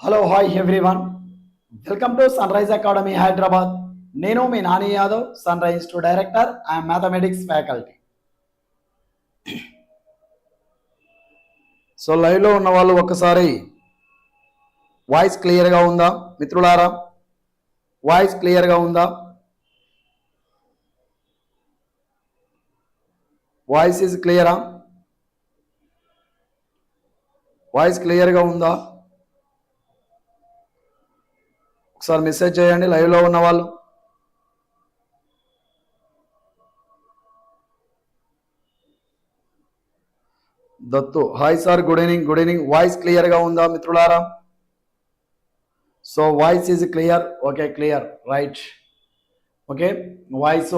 Hello hi everyone welcome to sunrise academy Hyderabad నేను మీ Nani Yadav sunrise to director I'm mathematics faculty so లైవ్లో ఉన్న వాళ్ళు ఒక్కసారి voice క్లియర్గా ఉందా? మిత్రులారా వాయిస్ క్లియర్గా ఉందా? వాయిస్ ఇస్ క్లియరా వాయిస్ క్లియర్గా ఉందా? ఒకసారి మెసేజ్ చేయండి లైవ్లో ఉన్న వాళ్ళు. Dattu hi sir good evening good evening. Voice క్లియర్గా ఉందా మిత్రులారా? So voice is clear? Okay clear. Right. Okay voice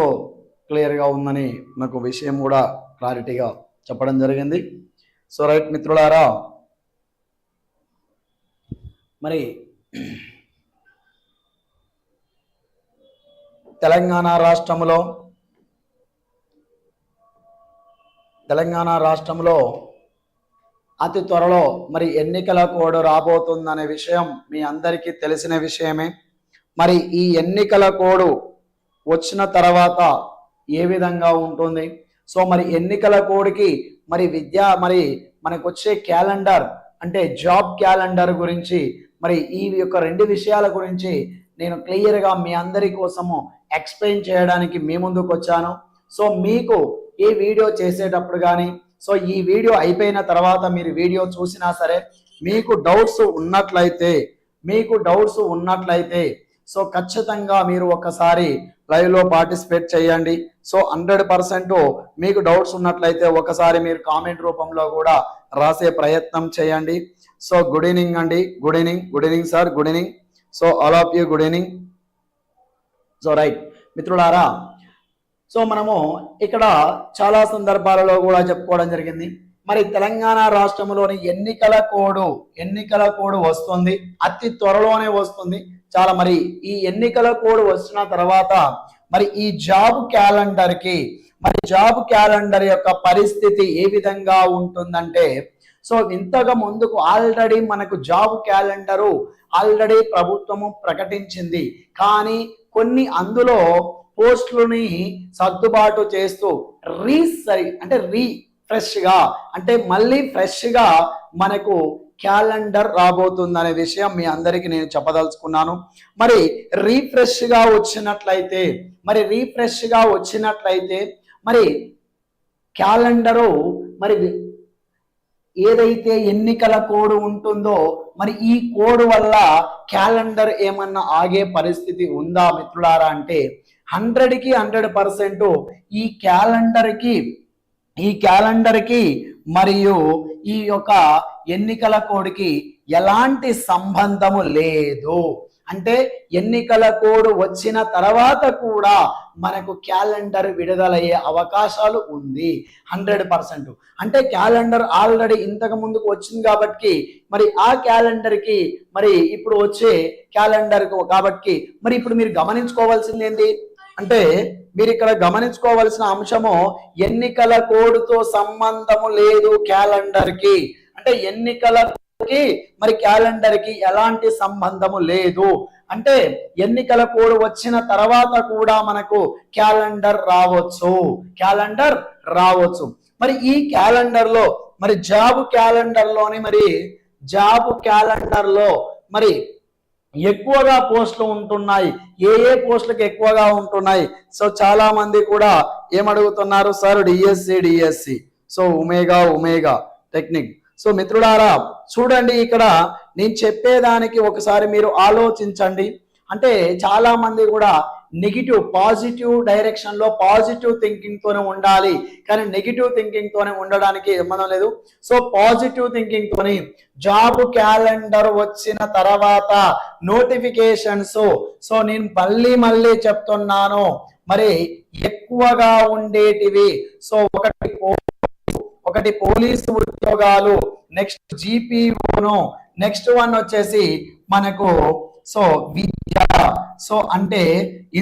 క్లియర్గా ఉందని నాకు విషయం కూడా క్లారిటీగా చెప్పడం జరిగింది. సో రైట్ మిత్రులారా మరి తెలంగాణ రాష్ట్రంలో తెలంగాణ రాష్ట్రంలో అతి త్వరలో మరి ఎన్నికల కోడ్ రాబోతుందనే విషయం మీ అందరికీ తెలిసిన విషయమే. మరి ఈ ఎన్నికల కోడ్ వచ్చిన తర్వాత ఏ విధంగా ఉంటుంది? సో మరి ఎన్నికల కోడ్కి మరి విద్యా మరి మనకు వచ్చే క్యాలెండర్ అంటే జాబ్ క్యాలెండర్ గురించి మరి ఈ యొక్క రెండు విషయాల గురించి నేను క్లియర్గా మీ అందరి కోసము ఎక్స్ప్లెయిన్ చేయడానికి మీ ముందుకు వచ్చాను. సో మీకు ఈ వీడియో చేసేటప్పుడు కానీ సో ఈ వీడియో అయిపోయిన తర్వాత మీరు వీడియో చూసినా సరే మీకు డౌట్స్ ఉన్నట్లయితే మీకు డౌట్స్ ఉన్నట్లయితే సో ఖచ్చితంగా మీరు ఒకసారి లైవ్లో పార్టిసిపేట్ చేయండి. సో హండ్రెడ్ పర్సెంట్ మీకు డౌట్స్ ఉన్నట్లయితే ఒకసారి మీరు కామెంట్ రూపంలో కూడా రాసే ప్రయత్నం చేయండి. సో గుడ్ ఈవినింగ్ అండి. Good evening good evening sir good evening. So all of you good evening. So right. మిత్రులారా సో మనము ఇక్కడ చాలా సందర్భాలలో కూడా చెప్పుకోవడం జరిగింది. మరి తెలంగాణ రాష్ట్రంలోని ఎన్నికల కోడ్ ఎన్నికల కోడ్ వస్తుంది. అతి త్వరలోనే వస్తుంది. చాలా మరి ఈ ఎన్నికల కోడ్ వచ్చిన తర్వాత మరి ఈ జాబ్ క్యాలెండర్కి మరి జాబ్ క్యాలెండర్ యొక్క పరిస్థితి ఏ విధంగా ఉంటుందంటే సో ఇంతగా ముందుకు ఆల్రెడీ మనకు జాబ్ క్యాలెండరు ఆల్రెడీ ప్రభుత్వము ప్రకటించింది. కానీ కొన్ని అందులో పోస్టులని సర్దుబాటు చేస్తూ రీసరి అంటే రీ ఫ్రెష్గా అంటే మళ్ళీ ఫ్రెష్గా మనకు క్యాలెండర్ రాబోతుందనే విషయం మీ అందరికీ నేను చెప్పదలుచుకున్నాను. మరి రీఫ్రెష్గా వచ్చినట్లయితే మరి రీఫ్రెష్గా వచ్చినట్లయితే మరి క్యాలెండరు మరి ఏదైతే ఎన్నికల కోడ్ ఉంటుందో మరి ఈ కోడ్ వల్ల క్యాలెండర్ ఏమన్నా ఆగే పరిస్థితి ఉందా మిత్రులారా అంటే హండ్రెడ్కి హండ్రెడ్ పర్సెంట్ ఈ క్యాలెండర్కి ఈ క్యాలెండర్కి మరియు ఈ యొక్క ఎన్నికల కోడ్కి ఎలాంటి సంబంధము లేదు. అంటే ఎన్నికల కోడ్ వచ్చిన తర్వాత కూడా మనకు క్యాలెండర్ విడుదలయ్యే అవకాశాలు ఉంది. Hundred percent. అంటే క్యాలెండర్ ఆల్రెడీ ఇంతకు ముందుకు వచ్చింది కాబట్టి మరి ఆ క్యాలెండర్కి మరి ఇప్పుడు వచ్చే క్యాలెండర్ కాబట్టి మరి ఇప్పుడు మీరు గమనించుకోవాల్సింది ఏంటి? అంటే మీరు ఇక్కడ గమనించుకోవాల్సిన అంశము ఎన్నికల కోడ్తో సంబంధము లేదు క్యాలెండర్కి. అంటే ఎన్నికల కి మరి క్యాలెండర్కి ఎలాంటి సంబంధము లేదు. అంటే ఎన్నికల కోడ్ వచ్చిన తర్వాత కూడా మనకు క్యాలెండర్ రావచ్చు. క్యాలెండర్ రావచ్చు. మరి ఈ క్యాలెండర్లో మరి జాబ్ క్యాలెండర్లోని మరి జాబ్ క్యాలెండర్లో మరి ఎక్కువగా పోస్టులు ఉంటున్నాయి. ఏ ఏ పోస్టులకు ఎక్కువగా ఉంటున్నాయి? సో చాలా మంది కూడా ఏమడుగుతున్నారు? Sir DSC DSC. So omega omega technique. So మిత్రులారా చూడండి ఇక్కడ నేను చెప్పేదానికి ఒకసారి మీరు ఆలోచించండి. అంటే చాలా మంది కూడా నెగిటివ్ పాజిటివ్ డైరెక్షన్లో పాజిటివ్ థింకింగ్ తోనే ఉండాలి. కానీ నెగిటివ్ థింకింగ్ తోనే ఉండడానికి సంబంధం లేదు. సో పాజిటివ్ థింకింగ్ తోని జాబ్ క్యాలెండర్ వచ్చిన తర్వాత నోటిఫికేషన్స్ సో నేను మళ్ళీ మళ్ళీ చెప్తున్నాను. మరి ఎక్కువగా ఉండేటివి. సో ఒకటి ఒకటి పోలీసు ఉద్యోగాలు నెక్స్ట్ జీపీఓను నెక్స్ట్ వన్ వచ్చేసి మనకు సో విద్య. సో అంటే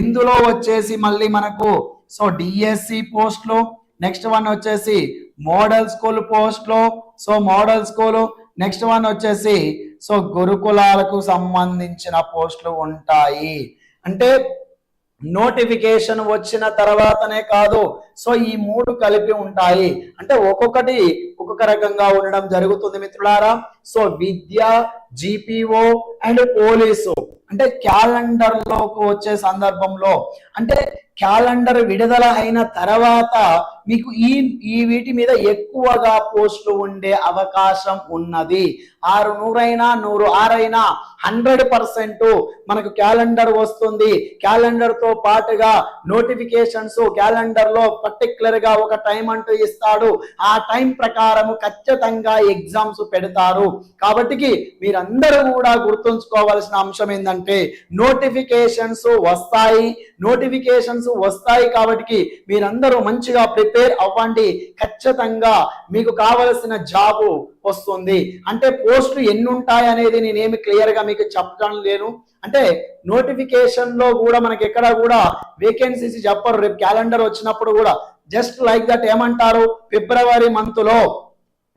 ఇందులో వచ్చేసి మళ్ళీ మనకు సో డిఎస్సి పోస్ట్లు నెక్స్ట్ వన్ వచ్చేసి మోడల్ స్కూల్ పోస్ట్లు so model school next one వచ్చేసి సో గురుకులాలకు సంబంధించిన పోస్టులు ఉంటాయి. అంటే నోటిఫికేషన్ వచ్చిన తర్వాతనే కాదు. సో ఈ మూడు కలిపి ఉంటాయి. అంటే ఒక్కొక్కటి ఒక్కొక్క రకంగా ఉండడం జరుగుతుంది మిత్రులారా. సో విద్య జిపిఓ అండ్ పోలీసు అంటే క్యాలెండర్లోకి వచ్చే సందర్భంలో అంటే క్యాలెండర్ విడుదల అయిన తర్వాత మీకు ఈ ఈ వీటి మీద ఎక్కువగా పోస్టులు ఉండే అవకాశం ఉన్నది. ఆరు నూరైనా నూరు ఆరైనా హండ్రెడ్ పర్సెంట్ మనకు క్యాలెండర్ వస్తుంది. క్యాలెండర్తో పాటుగా నోటిఫికేషన్స్ క్యాలెండర్లో పర్టికులర్గా ఒక టైం అంటూ ఇస్తాడు. ఆ టైం ప్రకారం ఖచ్చితంగా ఎగ్జామ్స్ పెడతారు. కాబట్టి మీరందరూ కూడా గుర్తుంచుకోవాల్సిన అంశం ఏంటంటే నోటిఫికేషన్స్ వస్తాయి. నోటిఫికేషన్స్ వస్తాయి కాబట్టి మీరందరూ మంచిగా ప్రిపేర్ అవ్వండి. ఖచ్చితంగా మీకు కావలసిన జాబు వస్తుంది. అంటే పోస్టులు ఎన్ని ఉంటాయి అనేది నేనేమి క్లియర్గా మీకు చెప్పడం లేను అంటే నోటిఫికేషన్లో కూడా మనకి ఎక్కడ కూడా వేకెన్సీస్ చెప్పరు. రేపు క్యాలెండర్ వచ్చినప్పుడు కూడా జస్ట్ లైక్ దట్ ఏమంటారు? ఫిబ్రవరి మంత్లో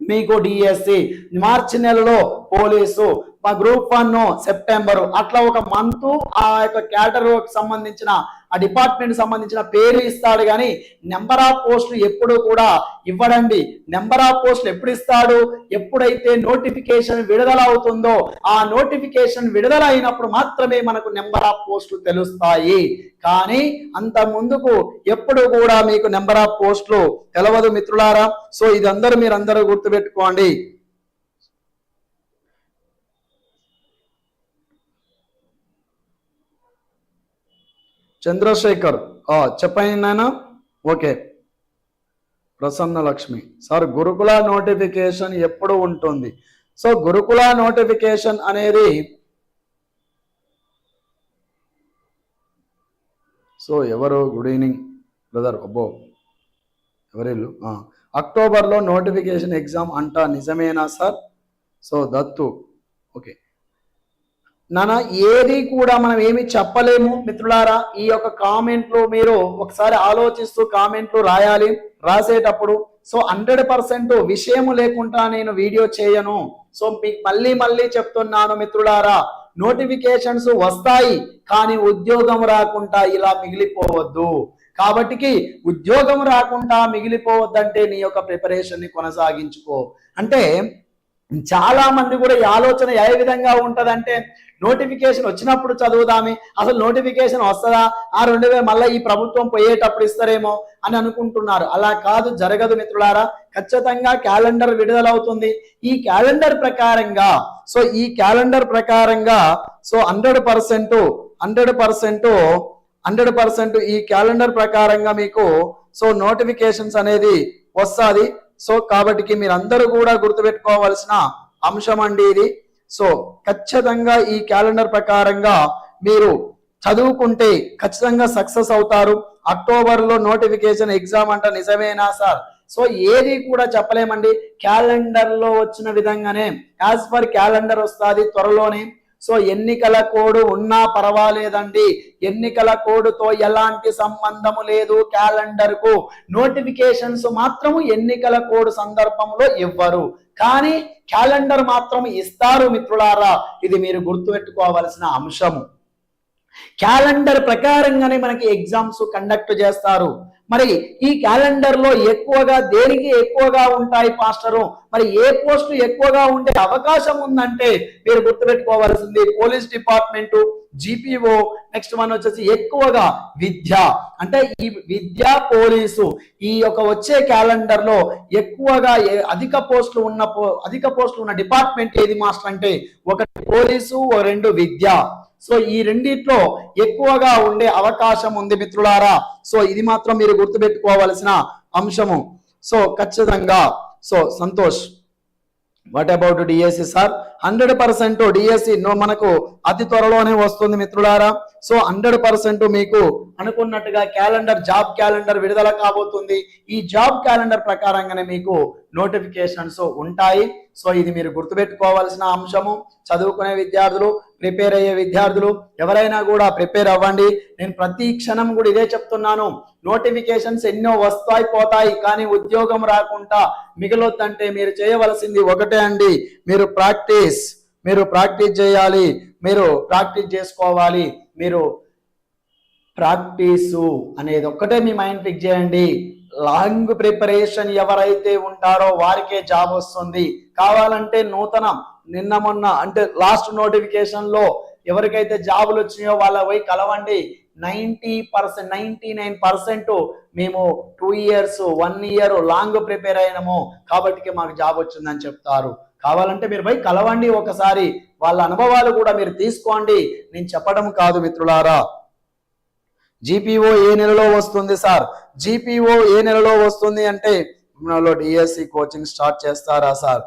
మీకు డిఎస్సి మార్చి నెలలో పోలీసు మా గ్రూప్ వన్ సెప్టెంబర్. అట్లా ఒక మంత్ ఆ యొక్క క్యాటర్ సంబంధించిన ఆ డిపార్ట్మెంట్ సంబంధించిన పేరు ఇస్తాడు కానీ నెంబర్ ఆఫ్ పోస్టులు ఎప్పుడు కూడా ఇవ్వడండి. నెంబర్ ఆఫ్ పోస్టులు ఎప్పుడు ఇస్తాడు? ఎప్పుడైతే నోటిఫికేషన్ విడుదల అవుతుందో ఆ నోటిఫికేషన్ విడుదల అయినప్పుడు మాత్రమే మనకు నెంబర్ ఆఫ్ పోస్టులు తెలుస్తాయి. కానీ అంత ముందుకు ఎప్పుడు కూడా మీకు నెంబర్ ఆఫ్ పోస్టులు తెలవదు మిత్రులారా. సో ఇదందరూ మీరు గుర్తుపెట్టుకోండి. చంద్రశేఖర్. చెప్పండి నాయన. ఓకే. ప్రసన్న లక్ష్మి. సార్ గురుకుల నోటిఫికేషన్ ఎప్పుడు ఉంటుంది? సో గురుకుల నోటిఫికేషన్ అనేది సో ఎవరు? గుడ్ ఈవినింగ్ బ్రదర్ అబ్బో. ఎవరిల్లు అక్టోబర్లో నోటిఫికేషన్ ఎగ్జామ్ అంట. నిజమేనా సార్? సో దత్తు. ఓకే. నాన్న ఏది కూడా మనం ఏమి చెప్పలేము మిత్రులారా. ఈ యొక్క కామెంట్లు మీరు ఒకసారి ఆలోచిస్తూ కామెంట్లు రాయాలి. రాసేటప్పుడు సో హండ్రెడ్ పర్సెంట్ విషయం లేకుండా నేను వీడియో చేయను. సో మీకు మళ్ళీ మళ్ళీ చెప్తున్నాను మిత్రులారా నోటిఫికేషన్స్ వస్తాయి కానీ ఉద్యోగం రాకుండా ఇలా మిగిలిపోవద్దు. కాబట్టికి ఉద్యోగం రాకుండా మిగిలిపోవద్దంటే నీ యొక్క ప్రిపరేషన్ని కొనసాగించుకో. అంటే చాలా మంది కూడా ఈ ఆలోచన ఏ విధంగా ఉంటదంటే నోటిఫికేషన్ వచ్చినప్పుడు చదువుదామి. అసలు నోటిఫికేషన్ వస్తుందా? ఆ రెండు వేల మళ్ళీ ఈ ప్రభుత్వం పోయేటప్పుడు ఇస్తారేమో అని అనుకుంటున్నారు. అలా కాదు జరగదు మిత్రులారా. ఖచ్చితంగా క్యాలెండర్ విడుదలవుతుంది. ఈ క్యాలెండర్ ప్రకారంగా సో ఈ క్యాలెండర్ ప్రకారంగా so hundred percent hundred percent hundred percent ఈ క్యాలెండర్ ప్రకారంగా మీకు సో నోటిఫికేషన్స్ అనేది వస్తుంది. సో కాబట్టి మీరందరూ కూడా గుర్తుపెట్టుకోవాల్సిన అంశం అండి ఇది. సో ఖచ్చితంగా ఈ క్యాలెండర్ ప్రకారంగా మీరు చదువుకుంటే ఖచ్చితంగా సక్సెస్ అవుతారు. అక్టోబర్లో నోటిఫికేషన్ ఎగ్జామ్ అంట నిజమేనా సార్? సో ఏది కూడా చెప్పలేమండి. క్యాలెండర్లో వచ్చిన విధంగానే యాజ్ పర్ క్యాలెండర్ వస్తుంది త్వరలోనే. సో ఎన్నికల కోడ్ ఉన్నా పర్వాలేదండి. ఎన్నికల కోడ్తో ఎలాంటి సంబంధము లేదు క్యాలెండర్కు నోటిఫికేషన్స్ మాత్రము ఎన్నికల కోడ్ సందర్భంలో ఇవ్వరు. కానీ క్యాలెండర్ మాత్రం ఇస్తారు మిత్రులారా. ఇది మీరు గుర్తుపెట్టుకోవాల్సిన అంశము. క్యాలెండర్ ప్రకారంగానే మనకి ఎగ్జామ్స్ కండక్ట్ చేస్తారు. మరి ఈ క్యాలెండర్లో ఎక్కువగా దేనికి ఎక్కువగా ఉంటాయి పాస్టరు? మరి ఏ పోస్టు ఎక్కువగా ఉండే అవకాశం ఉందంటే మీరు గుర్తుపెట్టుకోవాల్సింది police department GPO next one వచ్చేసి ఎక్కువగా విద్య. అంటే ఈ విద్య పోలీసు ఈ యొక్క వచ్చే క్యాలెండర్లో ఎక్కువగా అధిక పోస్టులు ఉన్న పో- అధిక పోస్టులు ఉన్న డిపార్ట్మెంట్ ఏది మాస్టర్ అంటే? ఒకటి పోలీసు ఓ రెండు విద్య. సో ఈ రెండిట్లో ఎక్కువగా ఉండే అవకాశం ఉంది మిత్రులారా. సో ఇది మాత్రం మీరు గుర్తుపెట్టుకోవాల్సిన అంశము. సో ఖచ్చితంగా so Santosh what about DSC sir hundred percent DSC మనకు అతి త్వరలోనే వస్తుంది మిత్రులారా. సో హండ్రెడ్ పర్సెంట్ మీకు అనుకున్నట్టుగా క్యాలెండర్ జాబ్ క్యాలెండర్ విడుదల కాబోతుంది. ఈ జాబ్ క్యాలెండర్ ప్రకారంగానే మీకు నోటిఫికేషన్స్ ఉంటాయి. సో ఇది మీరు గుర్తుపెట్టుకోవాల్సిన అంశము. చదువుకునే విద్యార్థులు ప్రిపేర్ అయ్యే విద్యార్థులు ఎవరైనా కూడా ప్రిపేర్ అవ్వండి. నేను ప్రతి క్షణం కూడా ఇదే చెప్తున్నాను. నోటిఫికేషన్స్ ఎన్నో వస్తాయి పోతాయి కానీ ఉద్యోగం రాకుండా మిగలొద్దంటే మీరు చేయవలసింది ఒకటే అండి. మీరు ప్రాక్టీస్ మీరు ప్రాక్టీస్ చేయాలి. మీరు ప్రాక్టీస్ చేసుకోవాలి. మీరు ప్రాక్టీసు అనేది ఒక్కటే మీ మైండ్ ఫిక్స్ చేయండి. లాంగ్ ప్రిపరేషన్ ఎవరైతే ఉంటారో వారికే జాబ్ వస్తుంది. కావాలంటే నూతన నిన్న మొన్న అంటే లాస్ట్ నోటిఫికేషన్లో ఎవరికైతే జాబులు వచ్చినాయో వాళ్ళ పోయి కలవండి. Ninety percent ninety nine percent మేము two years one year long prepare అయినాము. కాబట్టి మాకు జాబ్ వచ్చిందని చెప్తారు. కావాలంటే మీరు పోయి కలవండి ఒకసారి. వాళ్ళ అనుభవాలు కూడా మీరు తీసుకోండి. నేను చెప్పడం కాదు మిత్రులారా. జీపీఓ ఏ నెలలో వస్తుంది సార్? జీపీఓ ఏ నెలలో వస్తుంది అంటే లో డిఎస్సి కోచింగ్ స్టార్ట్ చేస్తారా సార్?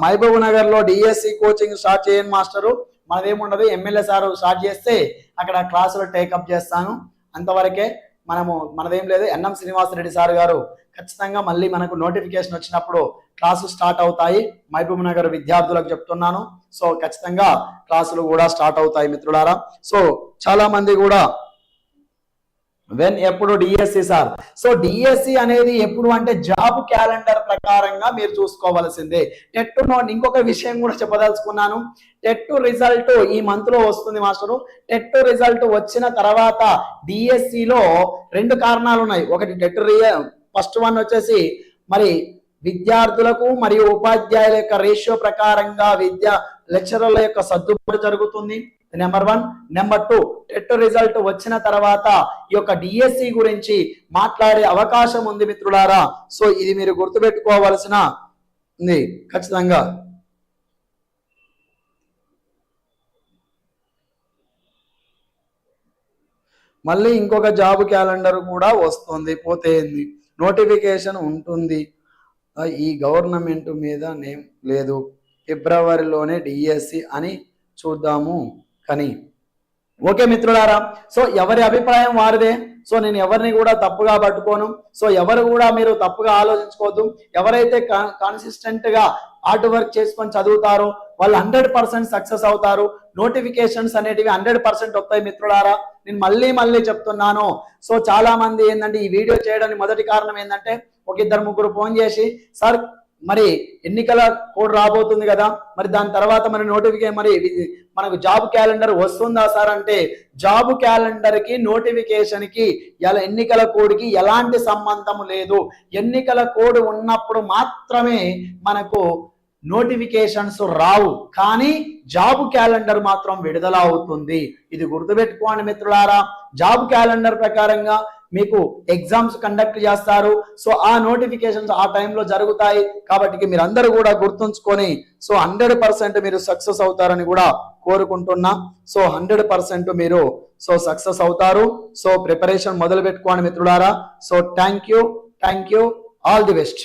మహబూబ్ నగర్లో డిఎస్సి కోచింగ్ స్టార్ట్ చేయండి మాస్టరు. మనదేముండదు ఎమ్మెల్యే సార్ స్టార్ట్ చేస్తే అక్కడ క్లాసులు టేకప్ చేస్తాను. అంతవరకే మనము మనదేం లేదు ఎన్ఎం శ్రీనివాసరెడ్డి సార్ గారు ఖచ్చితంగా మళ్ళీ మనకు నోటిఫికేషన్ వచ్చినప్పుడు క్లాసులు స్టార్ట్ అవుతాయి. మహబూబ్ నగర్ విద్యార్థులకు చెప్తున్నాను. సో ఖచ్చితంగా క్లాసులు కూడా స్టార్ట్ అవుతాయి మిత్రులారా. సో చాలా మంది కూడా వెన్ ఎప్పుడు డిఎస్సి సార్? సో డిఎస్సి అనేది ఎప్పుడు అంటే జాబ్ క్యాలెండర్ ప్రకారంగా మీరు చూసుకోవాల్సిందే. టెట్ నోట్ ఇంకొక విషయం కూడా చెప్పదలుచుకున్నాను. టెట్ రిజల్ట్ ఈ మంత్లో వస్తుంది మాస్టరు. టెట్ రిజల్ట్ వచ్చిన తర్వాత డిఎస్సిలో రెండు కారణాలు ఉన్నాయి. ఒకటి టెట్ ఫస్ట్ వన్ వచ్చేసి మరి విద్యార్థులకు మరియు ఉపాధ్యాయుల యొక్క రేషియో ప్రకారంగా విద్య లెక్చరర్ల యొక్క సర్దుబాటు జరుగుతుంది. Number one number two TET result వచ్చిన తర్వాత ఈ యొక్క డిఎస్సి గురించి మాట్లాడే అవకాశం ఉంది మిత్రులారా. సో ఇది మీరు గుర్తుపెట్టుకోవాల్సిన ఉంది. ఖచ్చితంగా. మళ్ళీ ఇంకొక జాబ్ క్యాలెండర్ కూడా వస్తుంది. పోతే నోటిఫికేషన్ ఉంటుంది. ఈ గవర్నమెంట్ మీద నేమ్ లేదు. ఫిబ్రవరిలోనే డిఎస్సి అని చూద్దాము కానీ. ఓకే మిత్రులారా సో ఎవరి అభిప్రాయం వారిదే. సో నేను ఎవరిని కూడా తప్పుగా పట్టుకోను. సో ఎవరు కూడా మీరు తప్పుగా ఆలోచించుకోవద్దు. ఎవరైతే కాన్సిస్టెంట్గా హార్డ్ వర్క్ చేసుకొని చదువుతారో వాళ్ళు హండ్రెడ్ పర్సెంట్ సక్సెస్ అవుతారు. నోటిఫికేషన్స్ అనేటివి హండ్రెడ్ పర్సెంట్ వస్తాయి మిత్రులారా. నేను మళ్ళీ మళ్ళీ చెప్తున్నాను. సో చాలా మంది ఏంటంటే ఈ వీడియో చేయడానికి మొదటి కారణం ఏంటంటే ఒక ఇద్దరు ముగ్గురు ఫోన్ చేసి సార్ మరి ఎన్నికల కోడ్ రాబోతుంది కదా మరి దాని తర్వాత మరి నోటిఫికేషన్ మరి ఇది మనకు జాబ్ క్యాలెండర్ వస్తుందా సార్ అంటే జాబ్ క్యాలెండర్కి నోటిఫికేషన్కి ఎలా ఎన్నికల కోడ్కి ఎలాంటి సంబంధం లేదు. ఎన్నికల కోడ్ ఉన్నప్పుడు మాత్రమే మనకు నోటిఫికేషన్స్ రావు. కానీ జాబ్ క్యాలెండర్ మాత్రం విడుదల అవుతుంది. ఇది గుర్తుపెట్టుకోండి మిత్రులారా. జాబ్ క్యాలెండర్ ప్రకారంగా మీకు ఎగ్జామ్స్ కండక్ట్ చేస్తారు. సో ఆ నోటిఫికేషన్స్ ఆ టైంలో జరుగుతాయి. కాబట్టి మీరు అందరూ కూడా గుర్తుంచుకొని సో హండ్రెడ్ పర్సెంట్ మీరు సక్సెస్ అవుతారని కూడా కోరుకుంటున్నా. సో హండ్రెడ్ పర్సెంట్ మీరు సో సక్సెస్ అవుతారు. సో ప్రిపరేషన్ మొదలు పెట్టుకోండి మిత్రులారా. So thank you thank you all the best